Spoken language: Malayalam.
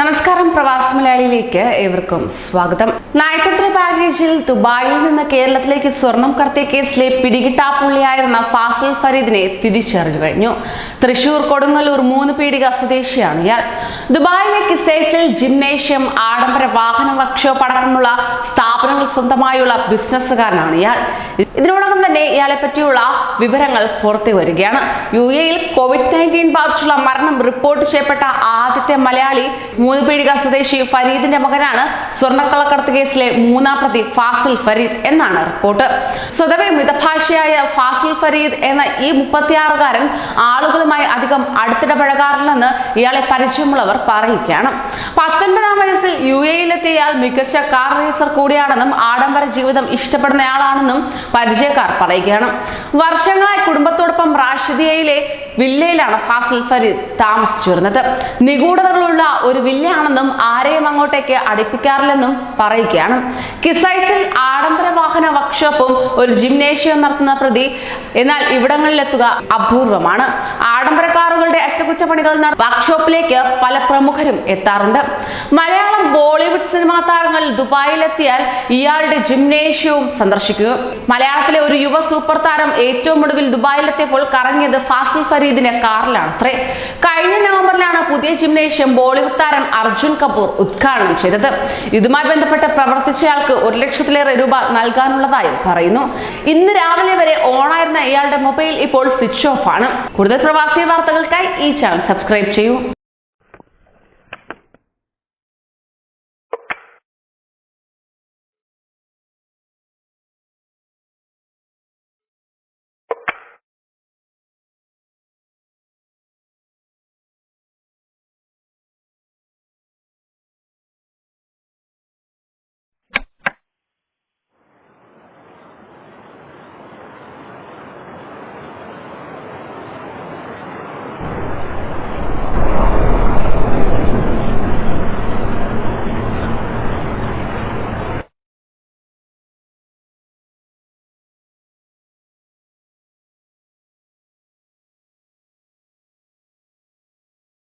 പ്രവാസി മലയാളിയിലേക്ക് ഏവർക്കും സ്വാഗതം. നയതന്ത്ര പാക്കേജിൽ ദുബായിൽ നിന്ന് കേരളത്തിലേക്ക് സ്വർണം കടത്തിയ കേസിലെ പിടികിട്ടാപ്പുള്ളിയായിരുന്ന ഫാസിൽ ഫരീദിനെ തിരിച്ചറിഞ്ഞു കഴിഞ്ഞു. തൃശൂർ കൊടുങ്ങല്ലൂർ മൂന്ന് പീടിക സ്വദേശിയാണ് ഇയാൾ. ദുബായിലെ കിസൈസിൽ ജിംനേഷ്യം ആഡംബര വാഹന വർക്ക്ഷോപ്പ് അടക്കമുള്ള സ്ഥാപനങ്ങൾ സ്വന്തമായുള്ള ബിസിനസ്സുകാരനാണ് ഇയാൾ. ഇതിനോടകം തന്നെ ഇയാളെ പറ്റിയുള്ള വിവരങ്ങൾ പുറത്തു വരികയാണ്. യു എയിൽ കോവിഡ് നയന്റീൻ ബാധിച്ചുള്ള മരണം റിപ്പോർട്ട് ചെയ്യപ്പെട്ട ആദ്യത്തെ മലയാളി മൂന്ന് പീടിക സ്വദേശി ഫരീദിന്റെ മകനാണ് സ്വർണക്കള്ളക്കടത്ത് കേസിലെ മൂന്നാം പ്രതി ഫാസിൽ ഫരീദ് എന്നാണ് റിപ്പോർട്ട്. സ്വതവേ മിതഭാഷയായ ഫാസിൽ ഫരീദ് എന്ന ഈ മുപ്പത്തിയാറുകാരൻ ആളുകളുമായി അധികം അടുത്തിടപഴകാറില്ലെന്ന് ഇയാളെ പരിചയമുള്ളവർ പറയുകയാണ് പത്തൊൻപതാം വയസ്സിൽ ഇയാൾ മികച്ച കാർ റേസർ കൂടിയാണെന്നും ആഡംബര ജീവിതം ഇഷ്ടപ്പെടുന്നയാളാണെന്നും പരിചയക്കാർ പറയുകയാണ്. വർഷങ്ങളായി കുടുംബത്തോടൊപ്പം റാഷിദിയയിലെ വില്ലയിലാണ് ഫാസിൽ ഫരീദ് താമസിച്ചിരുന്നത്. നിഗൂഢതകളുള്ള ഒരു വില്ലയാണെന്നും ആരെയും അങ്ങോട്ടേക്ക് അടുപ്പിക്കാറില്ലെന്നും പറയുകയാണ്. കിസൈസിൽ ആഡംബര വാഹന വർക്ക്ഷോപ്പും ഒരു ജിംനേഷ്യവും നടത്തുന്ന പ്രതി എന്നാൽ ഇവിടങ്ങളിലെത്തുക അപൂർവമാണ്. ആഡംബര കാറുകളുടെ അറ്റകുറ്റപ്പണികൾ വർക്ക്ഷോപ്പിലേക്ക് പല പ്രമുഖരും എത്താറുണ്ട്. മലയാളം ബോളിവുഡ് സിനിമാ താരങ്ങൾ ദുബായിലെത്തിയാൽ ഇയാളുടെ ജിംനേഷ്യവും സന്ദർശിക്കുക മലയാളത്തിലെ ഒരു യുവ സൂപ്പർ താരം ഏറ്റവും ഒടുവിൽ ദുബായിലെത്തിയപ്പോൾ കറങ്ങിയത് ഫാസിൽ ഫരീദിന്റെ കാറിലാണ് അത്രേ കഴിഞ്ഞ നവംബറിലാണ് പുതിയ ജിംനേഷ്യം ബോളിവുഡ് താരം അർജുൻ കപൂർ ഉദ്ഘാടനം ചെയ്തത്. ഇതുമായി ബന്ധപ്പെട്ട് പ്രവർത്തിച്ചയാൾക്ക് ഒരു ലക്ഷത്തിലേറെ രൂപ നൽകാനുള്ളതായും പറയുന്നു. ഇന്ന് രാവിലെ വരെ ഓണായിരുന്ന ഇയാളുടെ മൊബൈൽ ഇപ്പോൾ സ്വിച്ച് ഓഫ് ആണ് കൂടുതൽ പ്രവാസി വാർത്തകൾക്കായി ഈ ചാനൽ സബ്സ്ക്രൈബ് ചെയ്യൂ